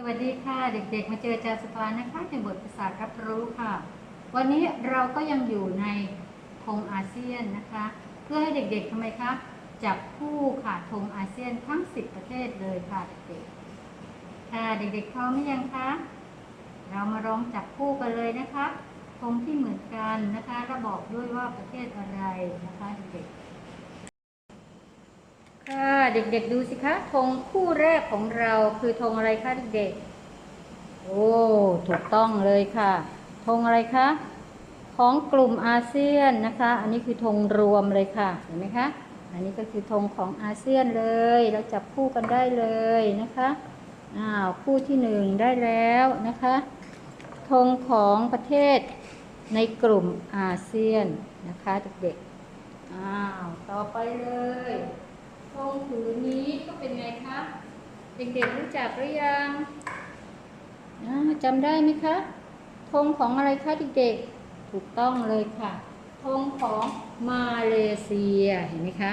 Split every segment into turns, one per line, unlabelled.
สวัสดีค่ะ เด็กๆ มาเจออาจารย์สปานนะคะในบทภาษารับรู้ค่ะ วันนี้เราก็ยังอยู่ในธงอาเซียนนะคะ เพื่อให้เด็กๆทำไมคะจับคู่ค่ะธงอาเซียนทั้ง 10 ประเทศเลยค่ะเด็กๆค่ะเด็กๆพร้อมหรือยังคะเรามาลองจับคู่กันเลยนะคะธงที่เหมือนกันนะคะแล้วบอกด้วยว่าประเทศอะไรนะคะเด็กๆ ค่ะ เด็กๆดูสิคะธงคู่แรกของเราคือธงอะไรคะเด็กๆ โอ้ ถูกต้องเลยค่ะธงอะไรคะ ของกลุ่มอาเซียนนะคะ อันนี้คือธงรวมเลยค่ะเห็นไหมคะ อันนี้ก็คือธงของอาเซียนเลย เราจับคู่กันได้เลยนะคะอ้าวคู่ที่หนึ่งได้แล้วนะคะธงของประเทศในกลุ่มอาเซียนนะคะเด็กๆอ้าวต่อไปเลย ธงผืนนี้ก็เป็นไงคะ เด็กๆรู้จักหรือยังจำได้ไหมคะธงของอะไรคะเด็กๆ ถูกต้องเลยค่ะธงของมาเลเซียเห็นไหมคะ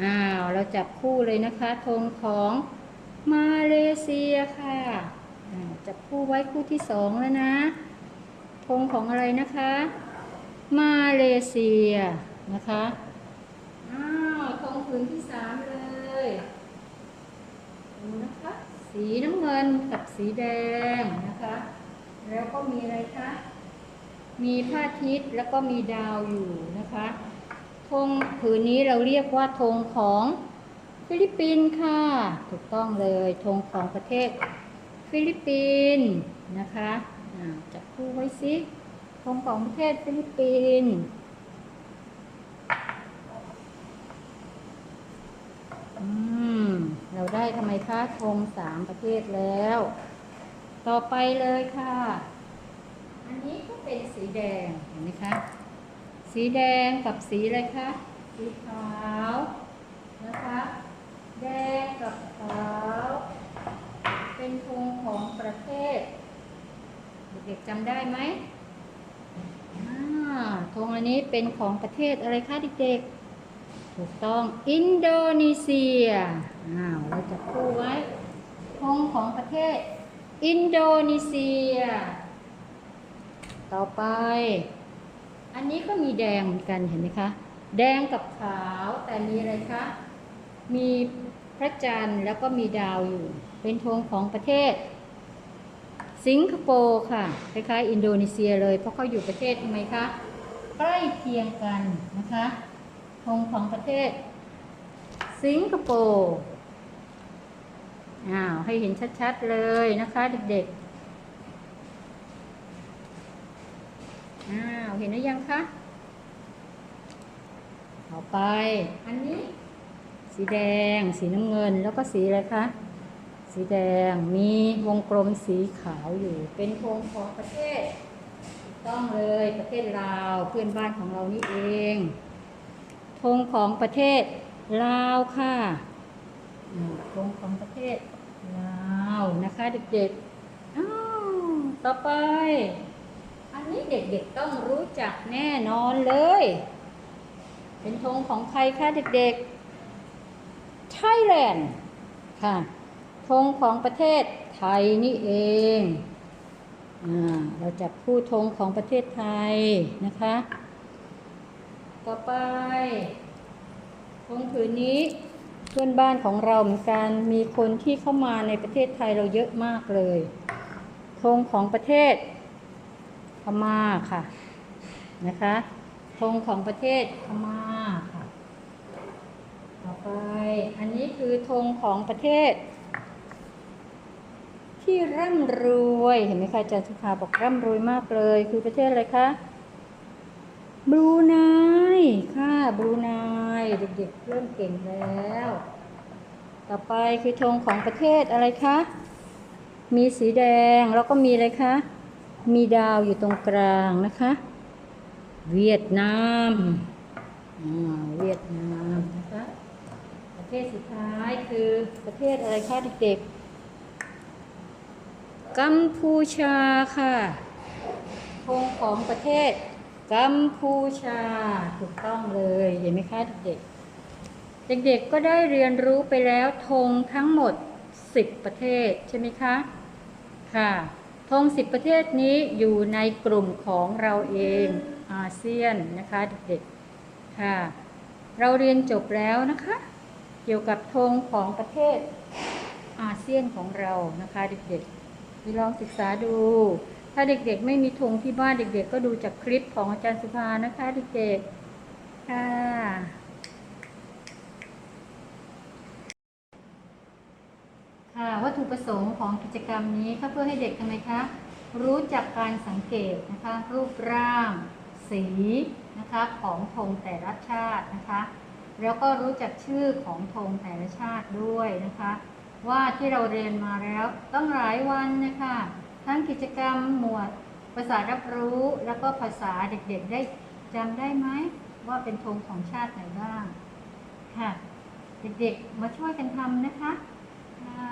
อ้าวเราจับคู่เลยนะคะธงของมาเลเซียค่ะจับคู่ไว้คู่ที่สองแล้วนะธงของอะไรนะคะ มาเลเซียนะคะ ผืนที่สามเลยดูนะคะ สีน้ำเงินกับสีแดงนะคะ แล้วก็มีอะไรคะ มีพระอาทิตย์แล้วก็มีดาวอยู่นะคะธงผืนนี้เราเรียกว่าธงของฟิลิปปินส์ค่ะ ถูกต้องเลยธงของประเทศฟิลิปปินส์นะคะจับคู่ไว้สิธงของประเทศฟิลิปปินส์ อืม เรา ได้ทำไมคะธงสามประเทศแล้ว ต่อไปเลยค่ะ อันนี้ก็เป็นสีแดงเห็นไหมคะ สีแดงกับสีอะไรคะ สีขาวนะคะ แดงกับขาว เป็นธงของประเทศ เด็กๆจำได้ไหมอ่าธงอันนี้เป็นของประเทศอะไรคะเด็กๆ ถูกต้องอินโดนีเซียอ้าวเราจะคู่ไว้ธงของประเทศ อินโดนีเซีย ต่อไป อันนี้ก็มีแดงเหมือนกันเห็นไหมคะ แดงกับขาวแต่มีอะไรคะ มีพระจันทร์แล้วก็มีดาวอยู่ เป็นธงของประเทศ สิงคโปร์ค่ะคล้ายๆอินโดนีเซียเลย เพราะเขาอยู่ประเทศทำไมคะ ใกล้เคียงกันนะคะ ธงของประเทศ สิงคโปร์อ้าวให้เห็นชัดๆเลยนะคะเด็กๆ อ้าวเห็นหรือยังคะต่อไป อันนี้ สีแดง สีน้ำเงินแล้วก็สีอะไรคะ สีแดงมีวงกลมสีขาวอยู่ เป็นธงของประเทศถูกต้องเลยประเทศลาวเพื่อนบ้านของเรานี่เอง ธงของประเทศลาวค่ะธงของประเทศลาวนะคะเด็กๆต่อไป อันนี้เด็กๆต้องรู้จักแน่นอนเลย เป็นธงของใครคะเด็กๆ ไทยแลนด์ค่ะธงของประเทศไทยนี่เองอเราจับคู่ธงของประเทศไทยนะคะ ต่อไปธงผืนนี้เพื่อนบ้านของเราเหมือนกันมีคนที่เข้ามาในประเทศไทยเราเยอะมากเลยธงของประเทศพม่าค่ะนะคะธงของประเทศพม่าค่ะ ต่อไปอันนี้คือธงของประเทศ ที่ร่ำรวยเห็นไหมคะอาจารย์สุภาบอกร่ำรวยมากเลย คือประเทศอะไรคะ บรูไนค่ะบรูไนเด็กๆเริ่มเก่งแล้ว ต่อไปคือธงของประเทศอะไรคะ มีสีแดงแล้วก็มีอะไรคะ มีดาวอยู่ตรงกลางนะคะ เวียดนามอ่าเวียดนามนะคะ ประเทศสุดท้ายคือประเทศอะไรคะเด็กๆกัมพูชาค่ะธงของประเทศ กัมพูชาถูกต้องเลยเห็นไหมคะเด็กเด็กๆก็ได้เรียนรู้ไปแล้วธงทั้งหมด 10 ประเทศใช่ไหมคะค่ะธงสิบประเทศนี้อยู่ในกลุ่มของเราเองอาเซียนนะคะเด็กๆค่ะ เราเรียนจบแล้วนะคะ เกี่ยวกับธงของประเทศอาเซียนของเรานะคะเด็กๆไปลองศึกษาดู ถ้าเด็กๆ ไม่มีธงที่บ้านเด็ก ๆ ก็ดูจากคลิปของอาจารย์สุภานะคะ เด็กๆค่ะค่ะวัตถุประสงค์ของกิจกรรมนี้ก็เพื่อให้เด็กทำไมคะ รู้จักการสังเกตนะคะ รูปร่าง สีนะคะของธงแต่ละชาตินะคะ แล้วก็รู้จักชื่อของธงแต่ละชาติด้วยนะคะ ว่าที่เราเรียนมาแล้วต้องหลายวันนะคะ ทั้งกิจกรรมหมวดภาษารับรู้แล้วก็ภาษาเด็กๆได้จำได้ไหมว่าเป็นธงของชาติไหนบ้าง ค่ะ เด็กๆมาช่วยกันทำนะคะค่ะ